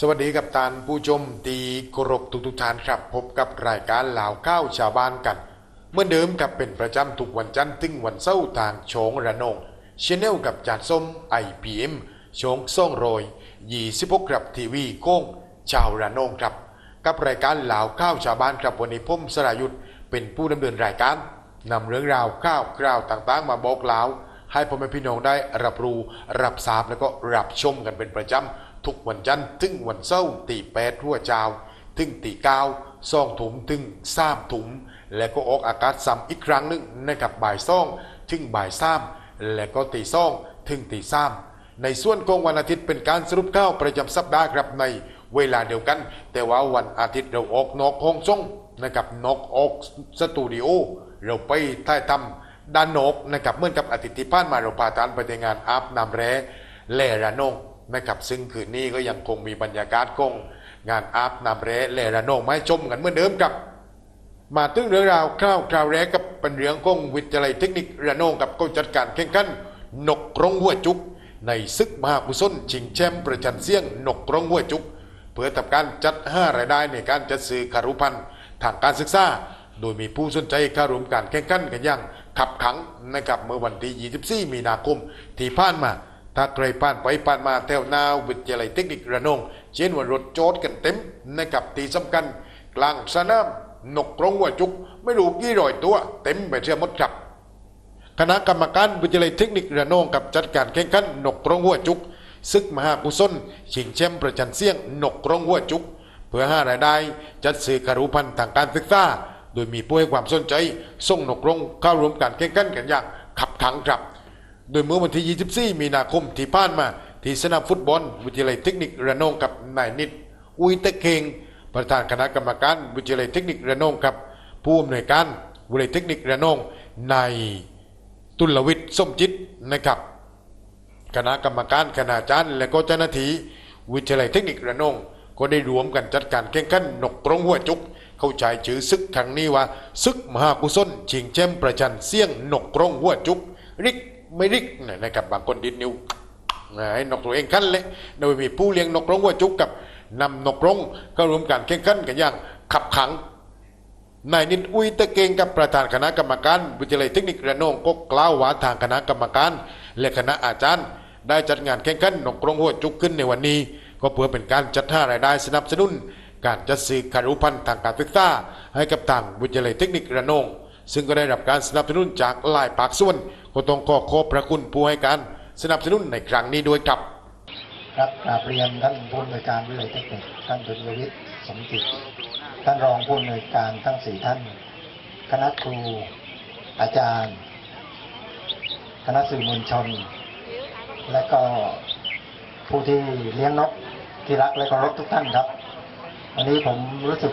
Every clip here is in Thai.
สวัสดีกับตานผู้ชมตีกรบทุกทุกท่านครับ พบกับรายการเหล่าข้าวชาวบ้านกัน เมื่อเดิมกับเป็นประจำทุกวันจันทร์ถึงวันเสาร์ทางโชงระนองชแนลกับจานส้ม IPM โชงส่องโรย26กับทีวีโค้งชาวระนองครับ กับรายการเหล่าข้าวชาวบ้านครับวันนี้ผมสรายุทธเป็นผู้ดำเนินรายการนำเรื่องราวข้าวคราวต่างๆ มาบอกเล่าให้พ่อแม่พี่น้องได้รับรู้รับทราบแล้วก็รับชมกันเป็นประจำ ทุกวันจันทร์ถึงวันเสาร์ตีแปดทั่วเจ้า ถึงตีเก้าสองถุงถึงสามถุงแล้วก็ออกอากาศซ้ำอีกครั้งหนึ่งนะครับบ่ายสองถึงบ่ายสามแล้วก็ตีสองถึงตีสามในส่วนของวันอาทิตย์เป็นการสรุปข่าวประจำสัปดาห์ครับในเวลาเดียวกัน แต่ว่าวันอาทิตย์เราออกนอกห้องส่งนะครับนอกออกสตูดิโอเราไปถ่ายทำด้านนอกนะครับเมื่อนกับอาทิตย์ที่ผ่านมาเราพาทานไปในงานอาบน้ำแร่แลระนอง นะครับซึ่งคืนนี้ก็ยังคงมีบรรยากาศคงงานอาบน้ำแร่แลระโนองมาให้ชมกันเหมือนเดิมครับ มาถึงเรื่องราวคร่าวคราวแรกกับเป็นเรื่องของวิทยาลัยเทคนิคระโนงกับก็จัดการแข่งขันนกกรงหัวจุก ในศึกมหากุศลชิงแชมป์ประชันเสียงนกกรงหัวจุก เพื่อทำการจัดห้ารายได้ในการจัดซื้อคารุพันธ์ทางการศึกษาโดยมีผู้สนใจเข้าร่วมการแข่งขันกันอย่างขับขังนะครับเมื่อวันที่ 24 มีนาคมที่ผ่านมา ถ้าใครผ่านไปผ่านมาแถวนาวิทยาลัยเทคนิคระนองเช่นว่ารถโจดกันเต็มนะครับที่สำคัญกลางสนามนกกรงหัวจุก ไม่รู้กี่ร้อยตัว เต็มไปเสียหมดครับคณะกรรมการวิทยาลัยเทคนิคระนองกับจัดการแข่งขันนกกรงหัวจุกศึกมหากุศลชิงแชมป์ประชันเสียงนกกรงหัวจุก เพื่อหารายได้ จัดซื้อคารุพันธ์ทางการศึกษาโดยมีผู้ให้ความสนใจ ส่งนกกรงเข้าร่วมการแข่งขันกันอย่างขับขังครับ โดยเมื่อวันที่ 24 มีนาคมที่ผ่านมา ที่สนามฟุตบอล วิทยาลัยเทคนิคระนองกับนายนิด อุยตะเคงประธานคณะกรรมการวิทยาลัยเทคนิคระนองครับ ผู้อำนวยการวิทยาลัยเทคนิคระนองนายตุลวิทย์ส้มจิตนะครับคณะกรรมการคณาจารย์และก็เจ้าหน้าที่วิทยาลัยเทคนิคระนองก็ได้รวมกันจัดการแข่งขันนกกรงหัวจุก เข้าใจชื่อศึกครั้งนี้ว่าศึกมหากุศลชิงแชมป์ประชันเสี่ยงนกกรงหัวจุกริก ไม่ริกนะครับบางคนดิดนิ้วให้นกตัวเองขั้นเลยโดยมีผู้เลี้ยงนกกรงหัวจุกกับนำนกรงเข้ารวมการแข่งขันกันอย่างขับขังนายนิดอุยตะเกงกับประธานคณะกรรมการวิทยาลัยเทคนิคระนองก็กล่าวว่าทางคณะกรรมการ และคณะอาจารย์ ได้จัดงานแข่งขันนกกรงหัวจุกขึ้นในวันนี้ ก็เพื่อเป็นการจัดหารายได้สนับสนุน การจัดซื้อคารุพันธ์ทางการศึกษาให้กับทางวิทยาลัยเทคนิคระนอง ซึ่งก็ได้รับการสนับสนุนจากหลายภาคส่วน ก็ต้องขอขอบพระคุณผู้ให้การสนับสนุนในครั้งนี้ด้วยครับ ครับกราบเรียนท่านผู้อำนวยการวิทยาลัยเทคนิคท่านดุลยวิทย์สมจิต ท่านรองผู้อำนวยการทั้งสี่ท่าน คณะครู อาจารย์ คณะสื่อมวลชน และก็ผู้ที่เลี้ยงนกที่รักและเคารพทุกท่านครับ วันนี้ผมรู้สึก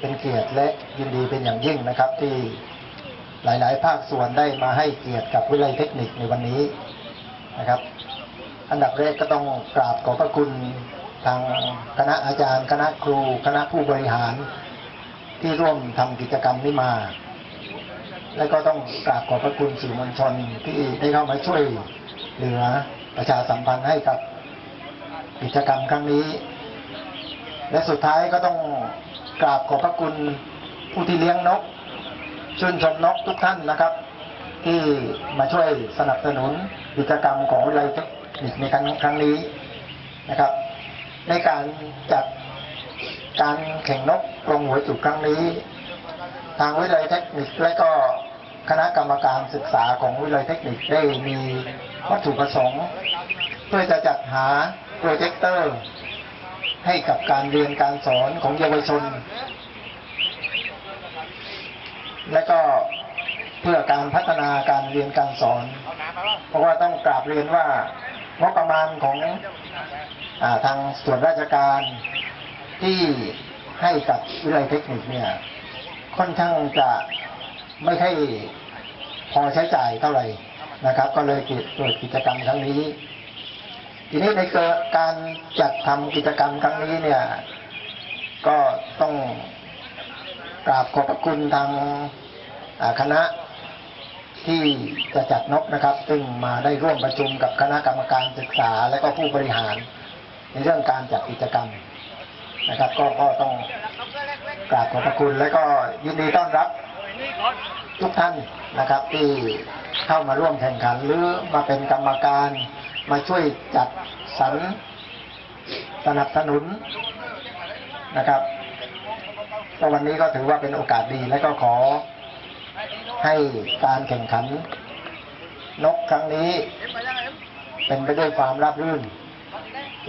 เป็นเกียรติและยินดีเป็นอย่างยิ่งนะครับที่ หลาย ๆ ภาคส่วนได้มาให้เกียรติกับวิทยาลัยเทคนิคในวันนี้นะครับ อันดับแรกก็ต้องกราบขอบพระคุณทางคณะอาจารย์ คณะครู คณะผู้บริหารที่ร่วมทำกิจกรรมนี้มา และก็ต้องกราบขอบพระคุณสื่อมวลชนที่ได้เข้ามาช่วยเหลือประชาสัมพันธ์ให้กับกิจกรรมครั้งนี้ และสุดท้ายก็ต้องกราบขอบพระคุณผู้ที่เลี้ยงนก ชื่นชมนกทุกท่านนะครับ ที่มาช่วยสนับสนุนกิจกรรมของวิทยาลัยเทคนิคในครั้งครั้งนี้นะครับ ในการจัดการแข่งนกกรงหัวจุกครั้งนี้ ทางวิทยาลัยเทคนิคและก็คณะกรรมการศึกษาของวิทยาลัยเทคนิคได้มีวัตถุประสงค์เพื่อจะจัดหาโปรเจคเตอร์ให้กับการเรียนการสอนของเยาวชน และก็เพื่อการพัฒนาการเรียนการสอน เพราะว่าต้องกราบเรียนว่างบประมาณของอทางส่วนราชการที่ให้กับวิทยาลัยเทคนิคเนี่ย ค่อนข้างจะไม่ค่พอใช้จ่ายเท่าไหร่นะครับ ก็เลยเกิดกิดกิจกรรมครั้งนี้ ทีนี้ในการจัดทำกิจกรรมครั้งนี้เนี่ย ก็ต้อง กราบขอบพระคุณทางคณะที่จะจัดนกนะครับ ซึ่งมาได้ร่วมประชุมกับคณะกรรมการศึกษาและก็ผู้บริหาร ในเรื่องการจัดกิจกรรมนะครับก็ก็ต้องกราบขอบพระคุณและก็ยินดีต้อนรับทุกท่านนะครับ ที่เข้ามาร่วมแข่งขันหรือมาเป็นกรรมการมาช่วยจัดสรรสนับสนุนนะครับ ก็วันนี้ก็ถือว่าเป็นโอกาสดีและก็ขอให้การแข่งขัน นกครั้งนี้ เป็นไปด้วยความราบรื่น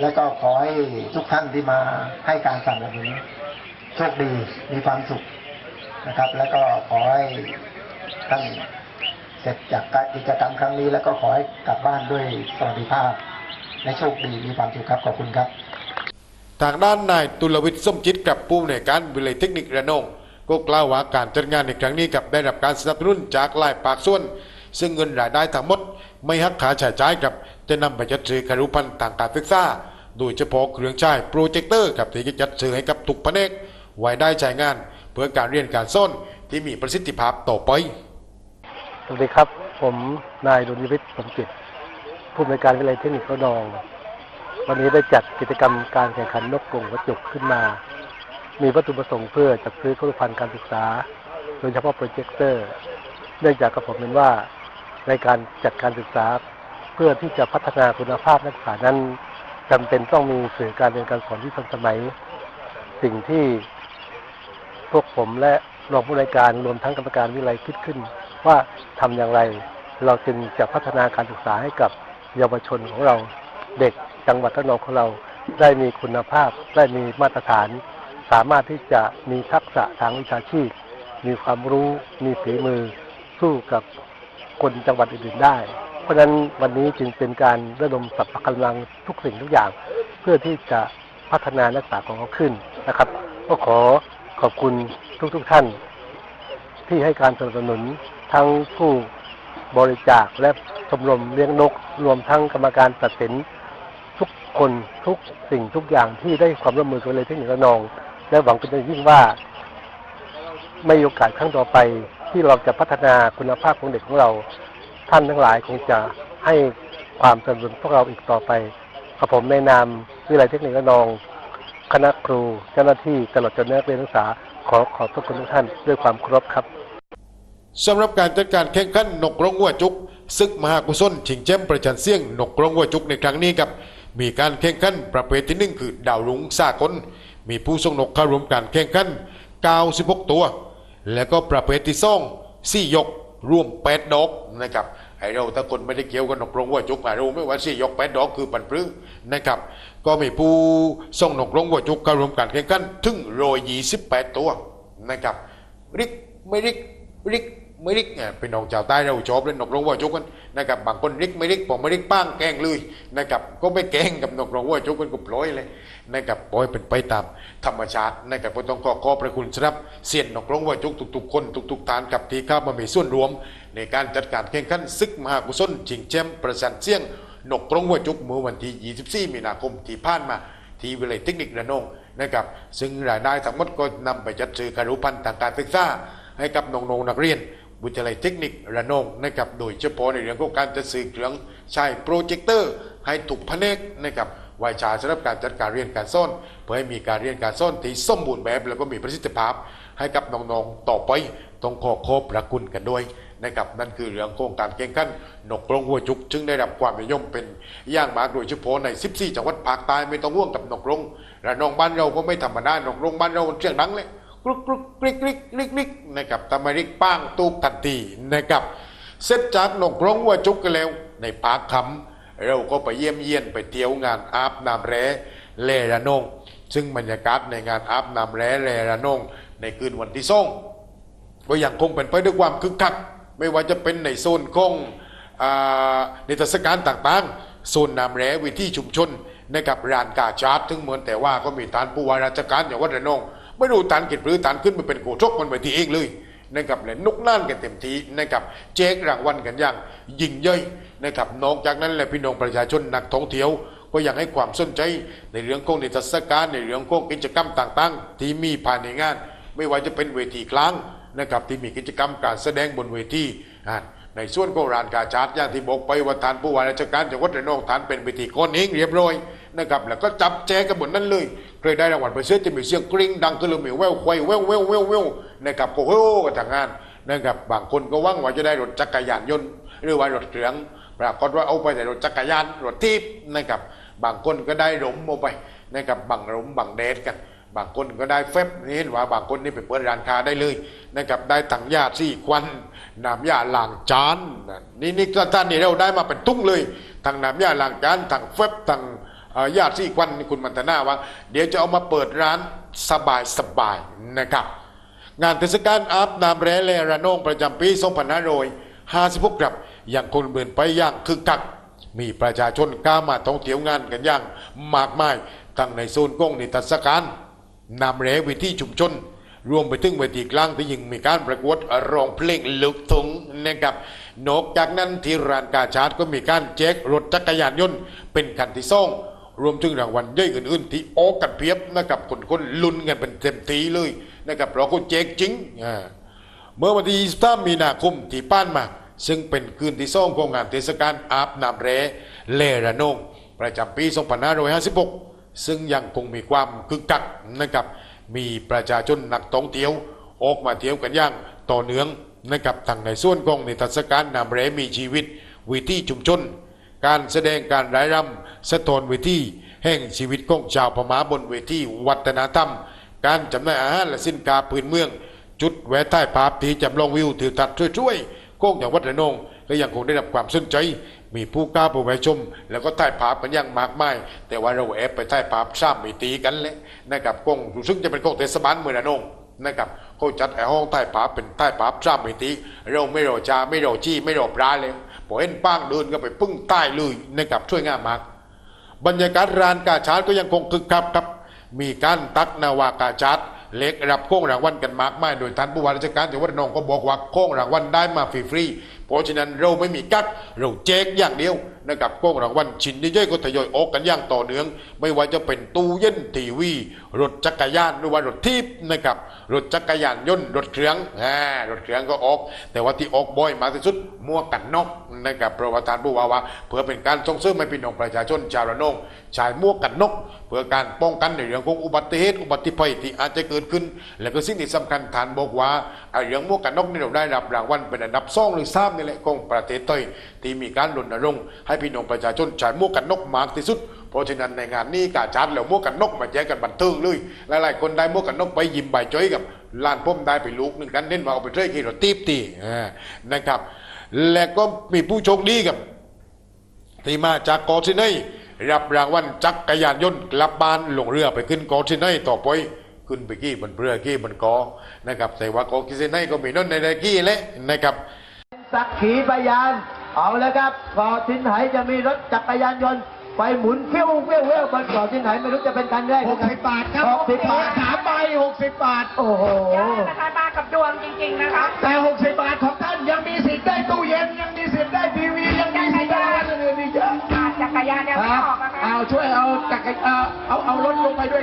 และก็ขอให้ทุกท่านที่มาให้การสนับสนุนโชคดีมีความสุขนะครับ แล้วก็ขอให้ท่านเสร็จจากกิจกรรมครั้งนี้ แล้วก็ขอให้กลับบ้านด้วยสวัสดิภาพและโชคดีมีความสุขครับขอบคุณครับ ทางด้านนายตุลวิทย์ส้มจิตกับผู้ในวยการวิเลยเทคนิคระนองก็กล่าวว่าการจัดงานในครั้งนี้กับได้รับการสนับสนุนจากหลายปากส่วน ซึ่งเงินรายได้ทั้งหมด ไม่หักค่าใช้จ่ายกับจะนำไปจัดซื้อคารุพันธ์ทางการศึกษาโดยเฉพาะเครื่องใช้โปรเจคเตอร์กับที่จะจัดซื้อให้กับทุกแผนกไว้ได้ใช้งาน เพื่อการเรียนการสอนที่มีประสิทธิภาพต่อไปสวัสดีครับ ผมนายดุลยวิทย์สมจิตผู้อำนวยการวิทยาลัยเทคนิคระนอง วันนี้ได้จัดกิจกรรมการแข่งขันนกกรงกระจุกขึ้นมา มีวัตถุประสงค์เพื่อจัดซื้อเครื่องพันธ์การศึกษา โดยเฉพาะโปรเจคเตอร์ เนื่องจากกับผมเห็นว่าในการจัดการศึกษา เพื่อที่จะพัฒนาคุณภาพนักศึกษานั้นจำเป็นต้องมีสื่อการเรียนการสอนที่ทันสมัย สิ่งที่พวกผมและรองผู้ในวยการรวมทั้งกรรมการวิไลคิดขึ้น ว่าทำอย่างไร เราจึงจะพัฒนาการศึกษาให้กับเยาวชนของเราเด็ก จังหวัดระนองของเราได้มีคุณภาพได้มีมาตรฐาน สามารถที่จะมีทักษะทางวิชาชีพ มีความรู้มีฝีมือ สู้กับคนจังหวัดอื่นๆได้ เพราะฉะนั้นวันนี้จึงเป็นการระดมสรรพกำลังทุกสิ่งทุกอย่าง เพื่อที่จะพัฒนานักศึกษาของเขาขึ้นนะครับ ก็ขอขอบคุณทุกๆทท่าน ที่ให้การสนับสนุนทั้งผู้บริจาคและชมรมเลี้ยงนก รวมทั้งกรรมการตัดสิน ทุกคนทุกสิ่งทุกอย่างที่ได้ความร่วมมือกับเลยเทคนิคระนอง และหวังเป็นอย่างยิ่งว่าไม่มีโอกาสครั้งต่อไป ที่เราจะพัฒนาคุณภาพของเด็กของเรา ท่านทั้งหลายคงจะให้ความสนับสนุนพวกเราอีกต่อไปกับผมในนามวิทยาลัยเทคนิคระนอง คณะครูเจ้าหน้าที่ตลอดจนนักเรียนนักศึกษาขอขอบพระคุณทุกท่านด้วยความเคารพครับสำหรับการจัดการแข่งขันนกกรงหัวจุก ศึกมหากุศลชิงแชมป์ประชันเสี่ยงนกกรงหัวจุกในครั้งนี้ครับ มีการแข่งขันประเภทที่หนึ่งคือดาวรุ้งสากล มีผู้ส่งนกเข้าร่วมการแข่งขัน96 ตัว แล้วก็ประเภทที่สองสี่ยกรวมแปดดอกนะครับไอเราถ้าคนไม่ได้เกี่ยวกับนกรงหัวจุกอะรู้ไม่ว่าสี่ยกแปดดอกคือปันปรื้อนะครับ ก็มีผู้ส่งนกรงหัวจุกเข้าร่วมการแข่งขันถึงโรยยี่สิบแปดตัวนะครับริกไม่ริกริกไม่ริกเนี่ยเป็นน้องชาวใต้เราชอบเล่นนกรงหัวจุกกัน นะครับบางคนริกไม่ริกผมไม่ริกป้างแกงเลยนะครับก็ไม่แกงกับนกรงหัวจุกกันก็ปล่อยเลยนะครับปล่อยเป็นไปตามธรรมชาตินะครับก็ต้องขอขอบพระคุณสำหรับเสียนนกรงหัวจุกทุกๆคนทุกๆฐานกับที่เข้ามามีส่วนรวม ในการจัดการแข่งขันศึกมหากุศลชิงแชมป์ประชันเสี่ยงนกกรงหัวจุกเมื่อวันที่ 24 มีนาคมที่ผ่านมา ที่วิเลยเทคนิคระนองนะครับ ซึ่งรายได้ทั้งหมดก็นำไปจัดซื้อการุพันธ์ทางการศึกษาให้กับน้องๆนักเรียน วิทยาลัยเทคนิคระนองนะครับโดยเฉพาะในเรื่องของการจัดซื้อเครื่องใช้โปรเจคเตอร์ให้ถูกแผนกนะครับไวชาสำหรับการจัดการเรียนการสอนเพื่อให้มีการเรียนการสอนที่สมบูรณ์แบบแล้วก็มีประสิทธิภาพ ให้กับน้องๆต่อไปต้องขอขอบพระคุณกันด้วยนะครับนั่นคือเรื่องของการแข่งขันนกกรงหัวจุกจึงได้รับความนิยมเป็นอย่างมากโดยเฉพาะใน 14 จังหวัดภาคใต้ไม่ต้องห่วงกับนกกรงระนองบ้านเราก็ไม่ธรรมดานกกรงบ้านเราเสียงดังเลย กรุกกรุกกริกกริกกริกกริกนะครับทำไมริกป้างตูกทันทีนะครับ เสร็จจากนกกรงหัวจุกกันแล้วในภาคคำเราก็ไปเยี่ยมเยียนไปเที่ยวงานอาบน้ำแร่เลระนงซึ่งบรรยากาศในงานอาบน้ำแร่เลระนงในคืนวันที่สองก็ยังคงเป็นไปด้วยความคึกคัก ไม่ว่าจะเป็นในโซนของอานิทศการต่างๆ โซนนำแร่วิธีชุมชนนะครับร้านกาชาร์ดถึงเหมือนแต่ว่าก็มีฐานผู้ว่าราชการอย่างวัดระนอง ไม่รู้ฐานกิจหรือฐานขึ้นมาเป็นโกชกมันไปทีเองเลยนะครับและนุกน่านกันเต็มทีนะครับแจ๊กรางวัลกันอย่างยิ่งใหญ่นะครับนอกจากนั้นแหละพี่น้องประชาชนนักท่องเที่ยวก็ยังให้ความสนใจในเรื่องของนิทรรศการในเรื่องของกิจกรรมต่างๆ ที่มีภายในงาน ไม่ว่าจะเป็นเวทีกลางนะครับที่มีกิจกรรมการแสดงบนเวทีในส่วนของร้านกาชาดอย่างที่บอกไปว่าทานผู้ว่าราชการจังหวัดระนองทานเป็นเวทีก้อนเองเรียบร้อยนะครับแล้วก็จับแจกันบนนั้นเลย เคยได้รางวัลไปเสียจะมีเสียงกริ๊งดังก็เลยมีแววควายแววแววแววแววนะครับโอ้กันทางงานนะครับบางคนก็ว่างว่าจะได้รถจักรยานยนต์ หรือว่ารถเครื่องปรากฏว่าเอาไปแต่รถจักรยานรถทีบนะครับบางคนก็ได้หลมเอาไปนะครับบังหลมบังเดทกัน บางคนก็ได้เฟบนี่เห็นว่าบางคนนี่ไปเปิดร้านค้าได้เลยนะครับได้ถังยาสี่ควันน้ำยาล้างจานนะนี่นี่ท่านนี่เราได้มาเป็นตุ้งเลยทั้งน้ำยาล้างจานทั้งเฟบทั้ง เอ่อยาสี่ควันคุณมันตนาว่า เดี๋ยวจะเอามาเปิดร้านสบายสบายๆนะครับ งานเทศกาลอาบน้ำแร่แลระนองประจำปี2556ครับยังคงเดินไปอย่างคึกคักมีประชาชนกล้ามาท่องเที่ยวงานกันอย่างมากมายทั้งในโซนกงนิทรรศการนำแร่วิธีชุมชน รวมไปถึงเวทีกลางที่ยังมีการประกวดร้องเพลงลูกทุ่งนะครับนอกจากนั้นที่ร้านกาชาดก็มีการแจกรถจักรยานยนต์เป็นคันที่สอง รวมถึงรางวัลย่อยอื่นๆ ที่ออกกันเพียบนะครับคนคนลุ้นกันเป็นเต็มทีเลยนะครับเราก็แจกจริงอ่าเมื่อวันที่23มีนาคมที่ป้านมา ซึ่งเป็นคืนที่สองของงานเทศกาลอาบน้ำแร่เลระนงประจำปี 2556 ซึ่งยังคงมีความคึกคักนะครับมีประชาชนนักท่องเที่ยว ออกมาเที่ยวกันอย่างต่อเนื่องนะครับทั้งในส่วนของในิทศการนำแร่มีชีวิตวิถีชุมชน การแสดงการร้ายรำสะท้อนเวทีแห่งชีวิตของชาวพม่าบนเวทีวัฒนธรรม การจำหน่ายอาหารและสินค้าพื้นเมือง จุดแวะใต้ภาพที่จำลองวิวทิวทัศน์ช่วยๆโก้งอย่างวัดระนองก็ยังคงได้รับความสนใจ มีผู้กล้าผู้ไปชม แล้วก็ใต้ภาพกันอย่างมากมาย แต่ว่าเราแอบไปใต้ภาพซ้ำไม่ตีกันเลยนะครับกงรู้สึกจะเป็นกงเทศบาลเมืองระนองนะครับเขาจัดไอ้ห้องใต้ภาพเป็นใต้ภาพซ้ำไม่ตีเราไม่รอชาไม่รอจี้ไม่รอปลาเลย พอเห็นป้างเดินก็ไปพึ่งใต้เลยนะครับช่วยงานมาก บรรยากาศร้านกาชาดก็ยังคงคึกคักครับ มีการตักนาวากาชาดเล็กรับโค้งรางวัลกันมากมายโดยท่านผู้ว่าราชการจังหวัดนองก็บอกว่าโค้งรางวัลได้มาฟรี เพราะฉะนั้นเราไม่มีกักเราแจกอย่างเดียวนะครับโค้งรางวัลชิ้นย่อยๆก็ทยอยออกกันอย่างต่อเนื่อง ไม่ว่าจะเป็นตู้เย็นทีวี รถจักรยานหรือว่ารถทีบนะครับรถจักรยานยนต์รถเครื่องอ่ารถเครื่องก็ออก แต่ว่าที่ออกบ่อยมากที่สุดมัวกันนอกนะครับเพระว่าท่านผู้ว่าว่าเพื่อเป็นการส่งเสริมให้พี่น้องประชาชนชาวระนองใช้หมวกกันนก เพื่อการป้องกันในเรื่องของอุบัติเหตุอุบัติภัยที่อาจจะเกิดขึ้น และก็สิ่งที่สำคัญท่านบอกว่าไอ้เรื่องหมวกกันนกนี่เราได้รับรางวัลเป็นอันดับสองหรือสามนี่แหละของประเทศไทยที่มีการรณรงค์ให้พี่น้องประชาชนใช้หมวกกันนกมากที่สุดเพราะฉะนั้นในงานนี้กาจัดแล้วหมวกกันนกมาแจกกันบันเทิงเลยหลายๆคนได้หมวกกันนกไปยิ้มใบจ้อยกับลานพ่มได้ไปลูกหนึ่งกันเน้นมาเอาไปเทยกี่รถตีบตีนะครับ และก็มีผู้โชคดีกับที่มาจากเกาะซินัย รับรางวัลจักรยานยนต์กลับบ้านลงเรือไปขึ้นเกาะซินัยต่อไปขึ้นไปกี้บนเรือกี้บนเกาะนะครับแต่ว่าเกาะซินัยก็มีนั่นในในกี้แหละนะครับสักขีพยานเอาแล้วครับก่อสินไหจะมีรถจักรยานยนต์ไปหมุนเฟี้ยวเฟี้ยวเฟี้ยวบนก่อสินไหไม่รู้จะเป็นคันแรกหกสิบบาทครับหกสิบบาทสามใบหกสิบบาทโอ้โหยอดนะคะมากับดวงจริง ๆนะคะแต่หกสิบบาทของท่านยังมีสิทธิ์ได้ตู้เย็นยังมีสิทธิ์ได้ทีวียังมีสิทธิ์ได้อะไรอื่นๆอีกเยอะจั กรยานยังคไม่รับออกนะคะเอาช่วยเอาจักรเอาเอาเอารถลงไปด้วย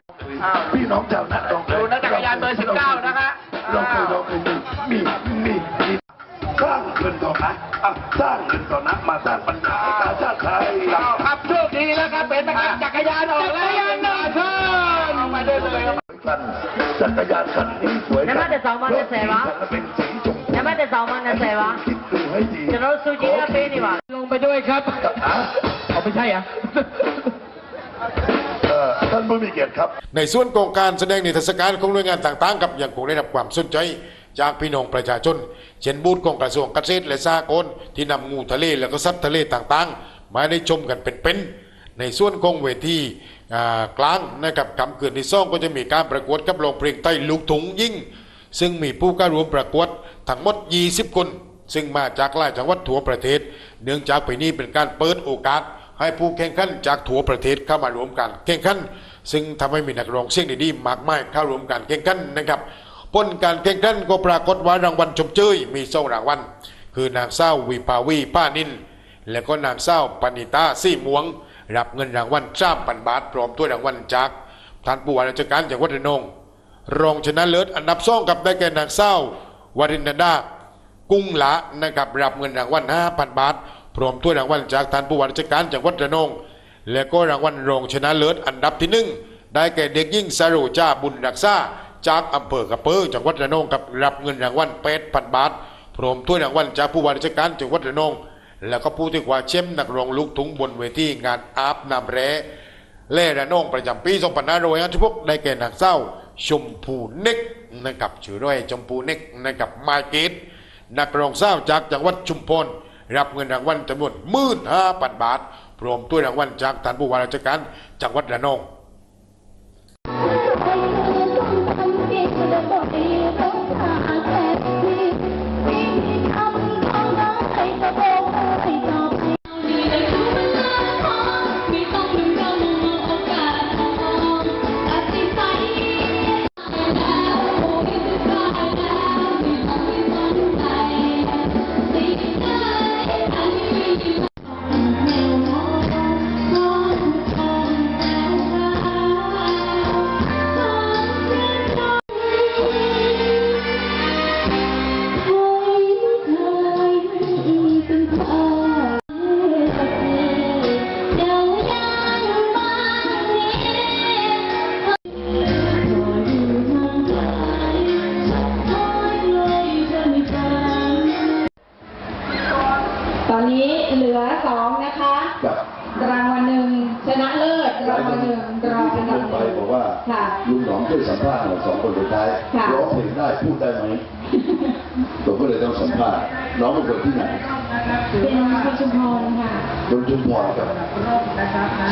พี่น้องชาวนักลองดูนะจักรยานเบอร์19นะคะลองไปลองไปดูมีมีมีสร้างเงินต่อนะอะสร้างเงินต่อนะมาสร้างปัญญาให้ประชาติไทยเอาครับโชคดีแล้วครับเป็นนะครับจักรยานออกแล้วจักรยานหน่อยเชิญเอามาได้เลยครับกันจักรยานคันนี้สวยแล้วมันจะสองวันจะเสร็จวะเป็นสีชมพูแล้วมันจะสองวันจะเสร็จวะคิดดูให้ดี จะรถซูจิอาเปนี่วะลงไปด้วยครับอะเอา ไม่ใช่เหรอะ เอ่อท่านผู้มีเกียรติครับ ในส่วนของการแสดงนิทรรศการของหน่วยงานต่างๆกับยังคงได้รับความสนใจจากพี่น้องประชาชน เช่นบูธของกระทรวงเกษตรและสหกรณ์ที่นำงูทะเลและก็สัตว์ทะเลต่างๆ มาได้ชมกันเป็นๆในส่วนของเวทีอ่ากลางนะครับคำเกินที่ซ่องก็จะมีการประกวดกับโรงเพลงใต้ลูกถุงยิ่ง ซึ่งมีผู้เข้าร่วมประกวดทั้งหมด 20 คน ซึ่งมาจากหลายจังหวัดทั่วประเทศ เนื่องจากปีนี้เป็นการเปิดโอกาส ให้ผู้แข่งขันจากทั่วประเทศเข้ามารวมกัน แข่งขันซึ่งทำให้มีนักร้องเสียงดีๆมากมายเข้ารวมการแข่งขันนะครับผลการแข่งขันก็ปรากฏว่ารางวัลชมเชยมีสองรางวัลคือนางเศร้าวีภาวีป้านินและก็นางเศร้าปณิตาซี่มวง รับเงินรางวัลสามพันบาทพร้อมถ้วยรางวัลจากท่านผู้ว่าราชการจังหวัดระนองรองชนะเลิศอันดับสองกับได้แก่นางเศร้าวรินดากุ้งละนะครับรับเงินรางวัล5,000 บาท พร้อมถ้วยรางวัลจากท่านผู้ว่าราชการจังหวัดระนอง และก็รางวัลรองชนะเลิศอันดับที่หนึ่งได้แก่เด็กหญิงสารุจ้าบุญรักษาจากอำเภอกระเปอจังหวัดระนองกับรับเงินรางวัล8,000บาทพร้อมถ้วยรางวัลจากผู้ว่าราชการจังหวัดระนอง แล้วก็ผู้ที่คว้าแชมป์นักร้องลูกทุ่งบนเวทีงานอาบน้ำแร่เล่ระนองประจำปี2556ได้แก่นางเศร้าชมพูเน็กนะครับชื่อด้วยชมพูเน็กนะครับมาเกตนักร้องสาจากจังหวัดชุมพร รับเงินรางวัลจำนวนมื่นห้าพันบาท พร้อมตัวยรางวัลจากท่านผู้ว่าราชการจังหวัดระนอง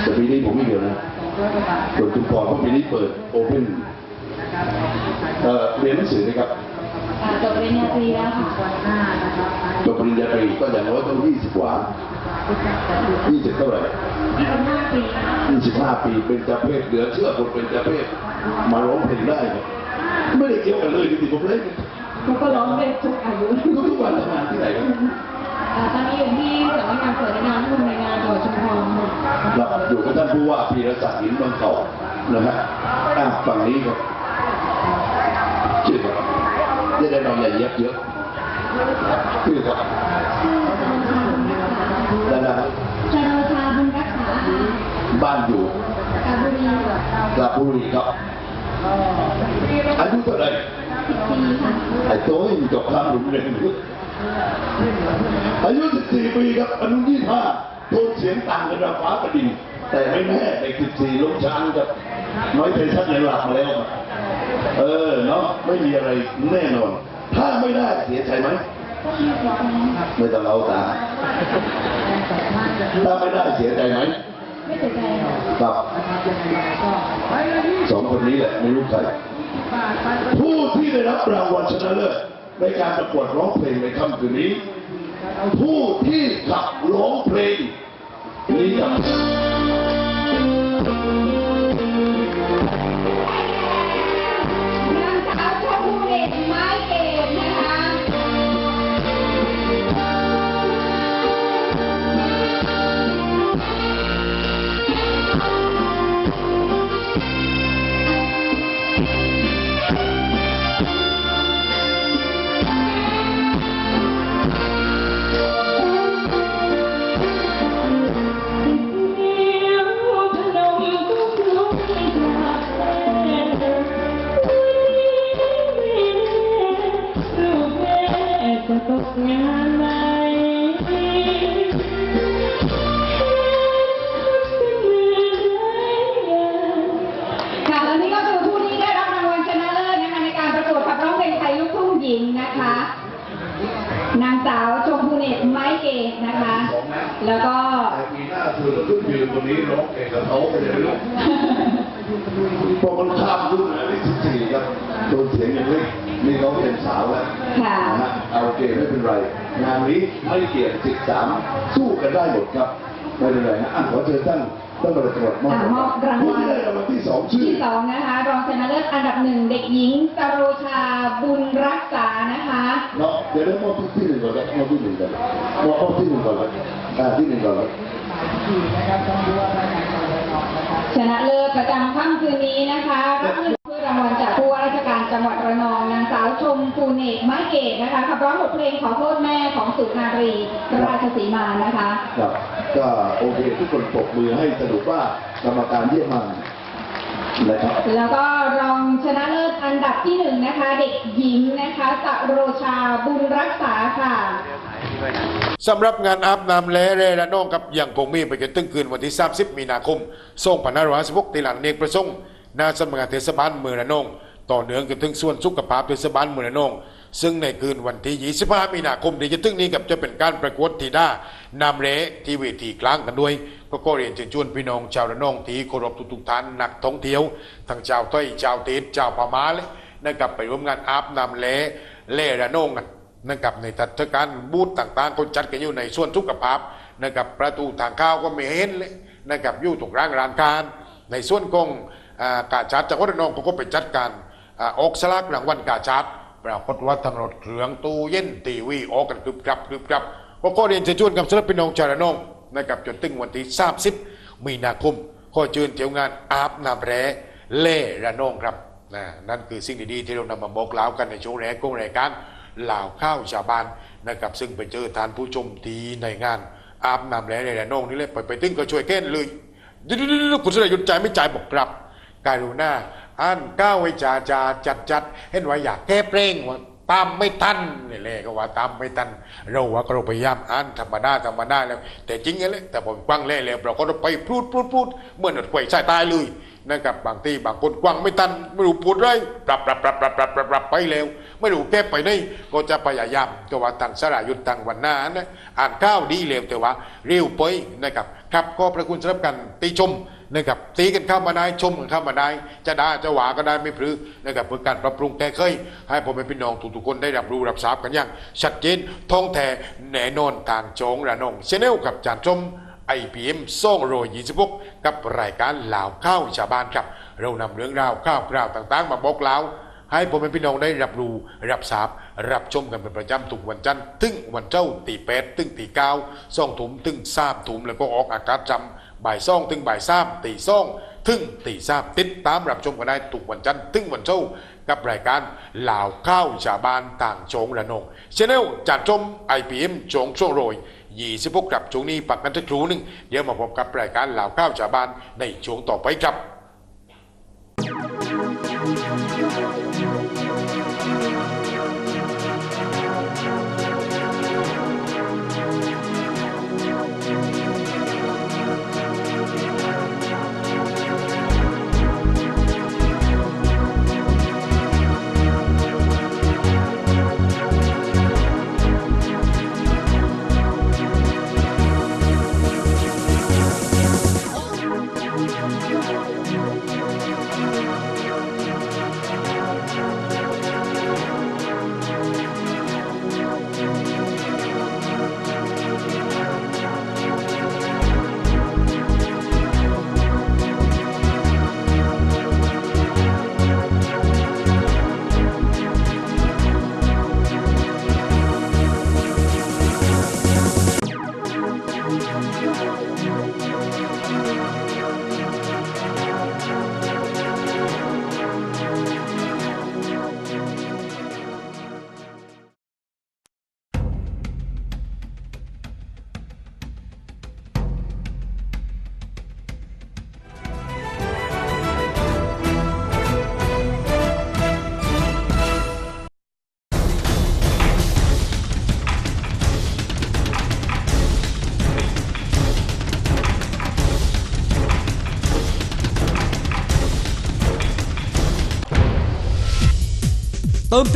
แต่ปีนี้ผมไม่เดียวนะคนชุมพรเพราะปีนี้เปิดโอเพนเอ่อเรียนหนังสือนะครับอ่าจบปริญญาตรีแล้วค่ะจบปริญญาตรีก็อย่างน้อยต้องยี่สิบกว่ายี่สิบเท่าไหร่25ปียี่สิบห้าปีเป็นเจ้าเพศเหลือเชื่อคนเป็นเจ้าเพศมาร้องเพลงได้เนี่ยไม่ได้เกี่ยวกันเลยจริงๆผมเล่นแล้วก็ร้องเป็นทุกอายุทุกวันทำงานที่ไหนครับอ่า ตอนนี้อยู่ที่สำนักงานเปิดงานผู้ในวยงานจังหวัดชุมพรค่ะเราอยู่กับท่านผู้ว่าพีรศักดิ์หินบางกอกนะฮะอะฝั่งนี้ครับชื่อครับจะได้นอนใหญ่เย็บเยอะชื่อครับแล้วนะชาโนชาบุญรักษาบ้านอยู่กาบุรีลาดบุรีครับอายุเท่าไหร่14ค่ะไอ้โต้ยมีจบข้ามหลุมเรียน อายุ 14 ปีครับอายุ25โทนเสียงต่างกันระฟ้าประดินแต่ไม่แน่เด็ก14ลงช้างครับ น้อยเพชรชัดยังหลับมาแล้ว เออเนาะไม่มีอะไรแน่นอน ถ้าไม่ได้เสียใจไหมไม่ต้องเอาตาถ้าไม่ได้เสียใจไหมไม่เสียใจค่ะครับสองคนนี้แหละไม่รู้ใครผู้ที่ได้รับรางวัลชนะเลิศ ในการประกวดร้องเพลงในค่ำคืนนี้ ผู้ที่ขับร้องเพลงนี้ครับ นะคะ แล้วก็แต่ปีหน้าเธอขึ้นยืนคนนี้ร้องเพลงกับเขาไปเลยลูกพอมันข้ามรุ่นอายุ14ครับโดนเสียงอย่างนี้นี่เขาเป็นสาวแล้วค่ะนะฮะเอาโอเคไม่เป็นไร งานนี้ไม่เกี่ยง13สู้กันได้หมดครับ ไม่เป็นไรนะอะขอเชิญท่านท่านประกวดมอบอะมอบรางวัล ผู้ที่ได้รางวัลที่สองชื่อ ที่สองนะคะ รองชนะเลิศอันดับหนึ่งเด็กหญิงสโรชาบุญรักษานะคะ เนาะเดี๋ยวได้มอบที่ที่หนึ่งก่อนครับมอบที่หนึ่งก่อนมอบมอบที่หนึ่งก่อนครับอ่าที่หนึ่งก่อนครับชนะเลิศประจำค่ำคืนนี้นะคะรับเงินเพื่อรางวัลจากผู้ว่าราชการจังจังหวัดระนองนางสาวชมภูเนกไม้เกตนะคะขับร้องบทเพลงขอโทษแม่ของสุนารีราชสีมานะคะ ครับก็โอเคทุกคนปรบมือให้สรุปว่ากรรมการเยี่ยมมากนะครับแล้วก็รองชนะเลิศอันดับที่หนึ่งนะคะ เด็กหญิงนะคะสโรชาบุญรักษาค่ะสำหรับงานอาบน้ำแลเรระนองกับยังคงมีไปจนถึงคืนวันที่ 30 มีนาคม 2516ที่หลังเนกประสงค์ หนาสำนักงานเทศบาลเมืองระนองต่อเนื่องจนถึงส่วนสุขภาพเทศบาลเมืองระนองซึ่งในคืนวันที่ 25 มีนาคมที่จะถึงนี้กับจะเป็นการประกวดทีด้านำเรที่เวทีกลางกันด้วย ก็ก็เรียนเชิญชวนพี่น้องชาวระนองที่เคารพทุกๆท่านนักท่องเที่ยวทั้งชาวไทยชาวเทศชาวพม่าเลยนะครับไปร่วมงานอาบนำแลเล่ระนองกันนะครับในทัศการบูธต่างๆก็จัดกันอยู่ในส่วนสุขภาพนะครับประตูทางเข้าก็ไม่เห็นเลยนะครับอยู่ตรงร้านร้านการในส่วนของ กาชาดจังหวัดระนองเขาก็ไปจัดการออกสลากรางวัลกาชาดปรากฏว่าทั้งรถเครื่องตู้เย็นตีวีออกกันกรึบกรับกรึบกรับก็ขอเรียนเชิญชวนกับสำหรับพี่น้องชาวระนองนะครับจนถึงวันที่30มีนาคมขอเชิญเที่ยวงานอาบน้ำแร่เล่ระนองครับนะนั่นคือสิ่งดีๆที่เรานำมาบอกเล่ากันในช่วงแรกของรายการลาวข้าวชาวบ้านนะครับซึ่งไปเจอทานผู้ชมทีในงานอาบน้ำแร่ในระนองนี่เลยไปไปตึ้งก็ช่วยแก้นเลยเดี๋ยวๆๆๆคุณสุรยุทธ์ใจไม่ใจบอกกลับ การุณาอ่านก้าวไว้จ่าจ่าจัดจัดเห็นว่าอยากแก้เปร่งว่าตามไม่ทันนี่แหละก็ว่าตามไม่ทันเราว่าก็เราพยายามอ่านธรรมดาธรรมดาแล้ว แต่จริงๆเลยแต่ผมกว้างเล่แล้วเราก็ไปพูดพูดพูดเหมื่อนหดไฟใส่ตายเลยนะครับบางทีบางคนกว้างไม่ทันไม่รู้พูดไรปรับปรับปรับปรับปรับปรับปรับไปแล้ว ไม่รู้แก้ไปไหนก็จะพยายามก็ว่าทางสรายุทธ์ทางวันหน้านะอ่านข้าวดีแล้วแต่ว่าเร็วไปนะครับครับก็ประคุณสำหรับการติชม นะครับตีกันเข้ามาได้ชมกันเข้ามาได้ จะด่าจะหวาก็ได้ไม่พลือนะครับเพื่อการปรับปรุงแก้ไขให้ผมเป็นพี่น้องทุกๆคนได้รับรู้รับทราบกันอย่างชัดเจนท่องแท้แน่นอนทางโจงระนองเชนเนลกับจานชมไอพีเอ็มซ่องโรยยี่สิบกกับรายการลาวข้าวชาวบ้านครับเรานำเรื่องราวข้าวกราวต่างๆ มาบอกเล่าให้ผมเป็นพี่น้องได้รับรู้รับทราบ รับชมกันเป็นประจำทุกวันจันทร์ถึงวันเจ้าตีแปดถึงตีเก้าซ่องถุมถึงสามถุมแล้วก็ออกอากาศจำบ่ายซ่องถึงบ่ายสามตีซ่องถึงตีสามติดตามรับชมกันได้ทุกวันจันทร์ถึงวันเช้ากับรายการลาวข้าวชาวบ้านต่างโจงระนงชแนลจัดชมไอพีเอ็มโจงช่วงโรยยี่สิบพกกับช่วงนี้ปักกันทักครูหนึ่งเดี๋ยวมาพบกับรายการลาวข้าวชาวบ้านในช่วงต่อไปครับ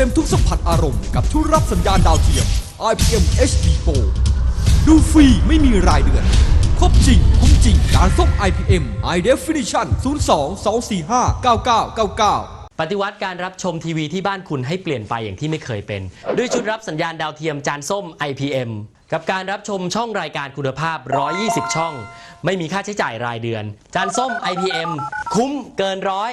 เต็มทุกสัมผัสอารมณ์กับทุรับสัญญาณดาวเทียม IPM HD Pro ดูฟรีไม่มีรายเดือน ครบจริง คุ้มจริง การส่ง IPM High Definition 02 245 9999ปฏิวัติการรับชมทีวีที่บ้านคุณให้เปลี่ยนไปอย่างที่ไม่เคยเป็น ด้วยชุดรับสัญญาณดาวเทียมจานส้ม IPM กับการรับชมช่องรายการคุณภาพ 120 ช่อง ไม่มีค่าใช้จ่ายรายเดือน จานส้ม IPM คุ้มเกินร้อย